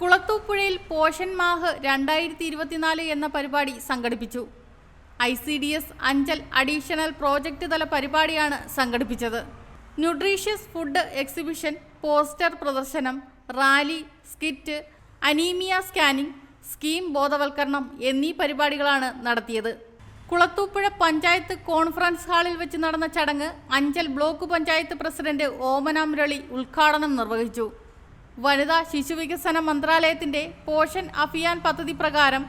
കുളത്തൂപ്പുഴയിൽ portion Maah രണ്ടായിരത്തി ഇരുപത്തിനാല് എന്ന പരിപാടി സംഘടിപ്പിച്ചു. I C D S Anchal additional project തല പരിപാടിയാണ് സംഘടിപ്പിച്ചത്. ന്യൂട്രീഷ്യസ് ഫുഡ് എക്സിബിഷൻ പോസ്റ്റർ പ്രദർശനം rally skit anaemia scanning scheme ബോധവൽക്കരണം എന്നീ പരിപാടികളാണ് നടത്തിയത്. കുളത്തൂപ്പുഴ പഞ്ചായത്ത് കോൺഫറൻസ് ഹാളിൽ വെച്ച് നടന്ന ചടങ്ങ് അഞ്ചൽ ബ്ലോക്ക് പഞ്ചായത്ത് പ്രസിഡന്റ് ഓമന മുരളി ഉദ്ഘാടനം നിർവഹിച്ചു. വനിതാ ശിശുവികസന മന്ത്രാലയത്തിന്റെ പോഷൻ അഭിയാൻ പദ്ധതി പ്രകാരം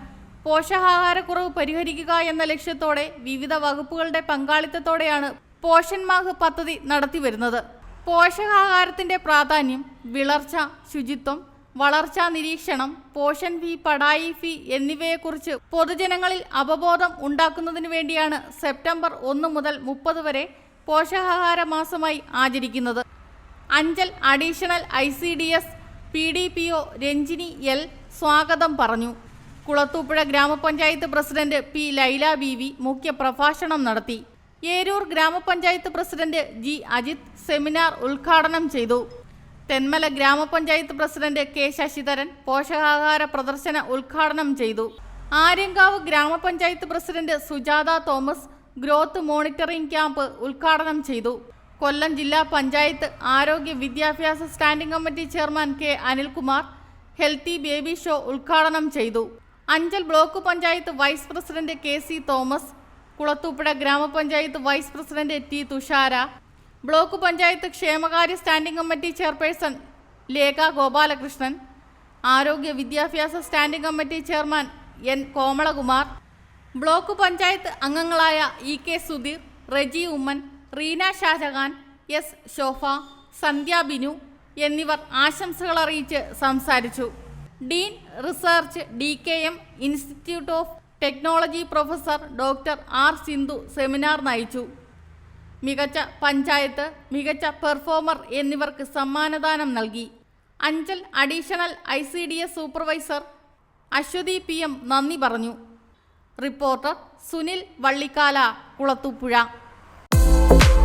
പോഷകാഹാരക്കുറവ് പരിഹരിക്കുക എന്ന ലക്ഷ്യത്തോടെ വിവിധ വകുപ്പുകളുടെ പങ്കാളിത്തത്തോടെയാണ് പോഷൻ മാഹ് പദ്ധതി നടത്തിവരുന്നത്. പോഷകാഹാരത്തിന്റെ പ്രാധാന്യം വിളർച്ച ശുചിത്വം വളർച്ചാ നിരീക്ഷണം പോഷൻ ഫീ പടായി ഫീ എന്നിവയെക്കുറിച്ച് പൊതുജനങ്ങളിൽ അവബോധം ഉണ്ടാക്കുന്നതിന് വേണ്ടിയാണ് സെപ്റ്റംബർ ഒന്ന് മുതൽ മുപ്പത് വരെ പോഷകാഹാര മാസമായി ആചരിക്കുന്നത്. Anchal additional I C D S P D P O Ranjini L സ്വാഗതം പറഞ്ഞു. കുളത്തൂപ്പുഴ ഗ്രാമപഞ്ചായത്ത് president P Laila B V മുഖ്യപ്രഭാഷണം നടത്തി. ഏരൂർ ഗ്രാമപഞ്ചായത്ത് പ്രസിഡന്റ് ജി അജിത് സെമിനാർ ഉദ്ഘാടനം ചെയ്തു. തെന്മല ഗ്രാമപഞ്ചായത്ത് പ്രസിഡന്റ് കെ ശശിധരൻ പോഷകാഹാര പ്രദർശന ഉദ്ഘാടനം ചെയ്തു. ആര്യങ്കാവ് ഗ്രാമപഞ്ചായത്ത് president Sujatha Thomas growth monitoring camp ഉദ്ഘാടനം ചെയ്തു. കൊല്ലം ജില്ലാ പഞ്ചായത്ത് ആരോഗ്യ വിദ്യാഭ്യാസ standing committee chairman K Anilkumar healthy baby show ഉദ്ഘാടനം ചെയ്തു. Anchal block panchayat vice president K C Thomas Kulathupuzha ഗ്രാമപഞ്ചായത്ത് vice president T Thushara block panchayat ക്ഷേമകാര്യ standing committee chairperson Lekha Gopalakrishnan ആരോഗ്യ വിദ്യാഭ്യാസ standing committee chairman N Komalakumar block panchayat അംഗങ്ങളായ E K Sudheer Reji Oommen Reena Shajahan S Shobha Sandhya Binu എന്നിവർ ആശംസകൾ അറിയിച്ച് സംസാരിച്ചു. Dean research D K M institute of technology professor doctor R Sindhu seminar നയിച്ചു. മികച്ച പഞ്ചായത്ത് മികച്ച performer എന്നിവർക്ക് സമ്മാനദാനം നൽകി. Anchal additional I C D S supervisor Aswathy P M നന്ദി പറഞ്ഞു. Reporter Sunil Vallikkala Kulathupuzha